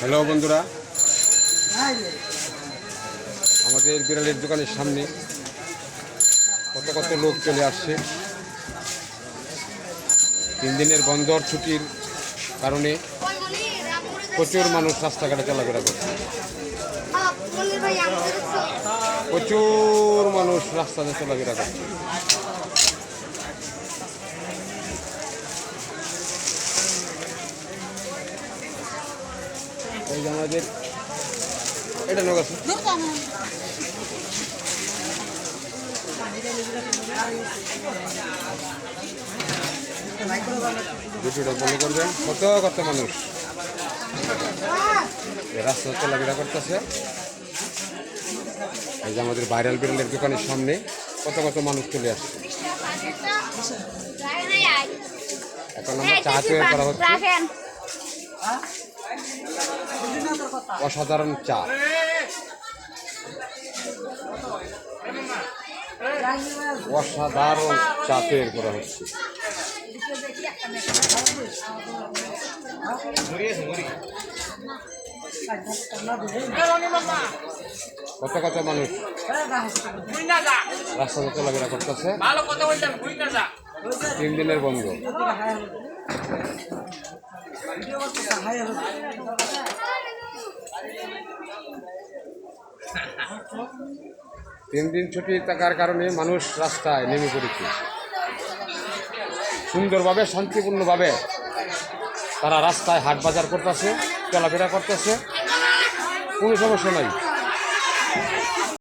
Hello বন্ধুরা। আমাদের বিড়ালের দোকানের সামনে কত কত লোক চলে আসছে। তিন দিনের বন্দর ছুটির কারণে প্রচুর মানুষ রাস্তাঘাটে চলাফেরা করছে। প্রচুর মানুষ রাস্তাতে চলাফেরা করছে। এই যে আমাদের এটা নৌকা আছে। ভিডিওটা ফলো করবেন কত কত মানুষ? রাস্তা চলাফেরা করতেছে। এই যে আমাদের ভাইরাল বিড়ালের দোকানের সামনে কত কত মানুষ চলে আসছে। এখন আমরা চা তৈরি করা হচ্ছে। অসাধারণ চা। অসাধারণ চা তৈরি করা হচ্ছে। কত কত মানুষ? রাস্তাতে চলাফেরা করতেছে। ভালো কথা বলছেন তিন দিনের বন্ধ। তিন দিন ছুটি থাকার কারণে মানুষ রাস্তায় নেমে পড়েছে। সুন্দরভাবে, শান্তিপূর্ণভাবে তারা রাস্তায় হাট বাজার করতেছে, চলাফেরা করতেছে। কোনো সমস্যা নাই।